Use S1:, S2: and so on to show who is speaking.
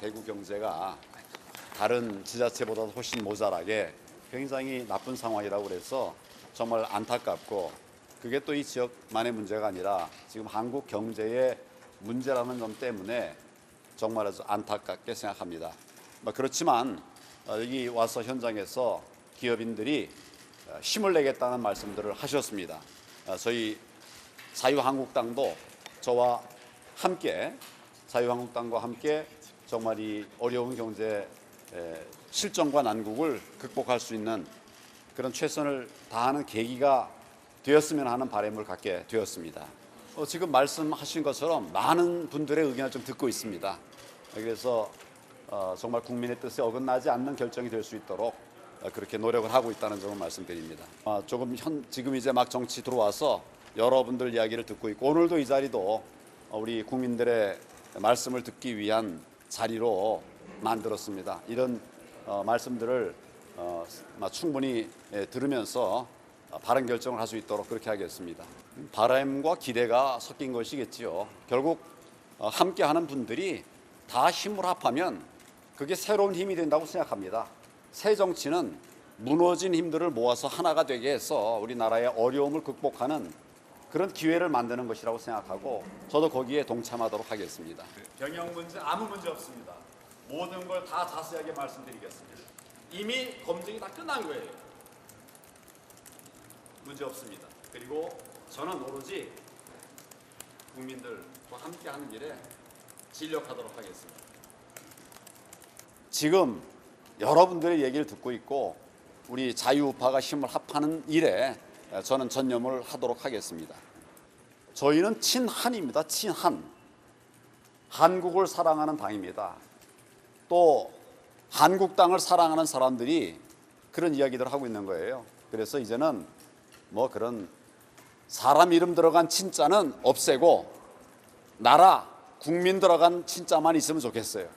S1: 대구 경제가 다른 지자체보다 훨씬 모자라게 굉장히 나쁜 상황이라고 그래서 정말 안타깝고 그게 또 이 지역만의 문제가 아니라 지금 한국 경제의 문제라는 점 때문에 정말 아주 안타깝게 생각합니다. 뭐 그렇지만 어, 여기 와서 현장에서 기업인들이 어, 힘을 내겠다는 말씀들을 하셨습니다. 어, 저희 자유한국당도 저와 함께 자유한국당과 함께 정말 이 어려운 경제 에, 실정과 난국을 극복할 수 있는 그런 최선을 다하는 계기가 되었으면 하는 바람을 갖게 되었습니다. 어, 지금 말씀하신 것처럼 많은 분들의 의견을 좀 듣고 있습니다. 그래서 어, 정말 국민의 뜻에 어긋나지 않는 결정이 될 수 있도록 어, 그렇게 노력을 하고 있다는 점을 말씀드립니다. 아, 조금 현 지금 이제 막 정치 들어와서 여러분들 이야기를 듣고 있고 오늘도 이 자리도 어, 우리 국민들의 말씀을 듣기 위한 자리로 만들었습니다. 이런 어, 말씀들을 어, 마- 충분히 예, 들으면서 어, 바른 결정을 할 수 있도록 그렇게 하겠습니다. 바람과 기대가 섞인 것이겠지요. 결국 어, 함께하는 분들이 다 힘을 합하면 그게 새로운 힘이 된다고 생각합니다. 새 정치는 무너진 힘들을 모아서 하나가 되게 해서 우리나라의 어려움을 극복하는 그런 기회를 만드는 것이라고 생각하고 저도 거기에 동참하도록 하겠습니다. 병역 문제 아무 문제 없습니다. 모든 걸 다 자세하게 말씀드리겠습니다. 이미 검증이 다 끝난 거예요. 문제 없습니다. 그리고 저는 오로지 국민들과 함께하는 일에 진력하도록 하겠습니다. 지금 여러분들의 얘기를 듣고 있고 우리 자유우파가 힘을 합하는 일에 저는 전념을 하도록 하겠습니다. 저희는 친한입니다. 친한. 한국을 사랑하는 당입니다. 또 한국 땅을 사랑하는 사람들이 그런 이야기들을 하고 있는 거예요. 그래서 이제는 뭐 그런 사람 이름 들어간 친자는 없애고 나라 국민 들어간 친자만 있으면 좋겠어요.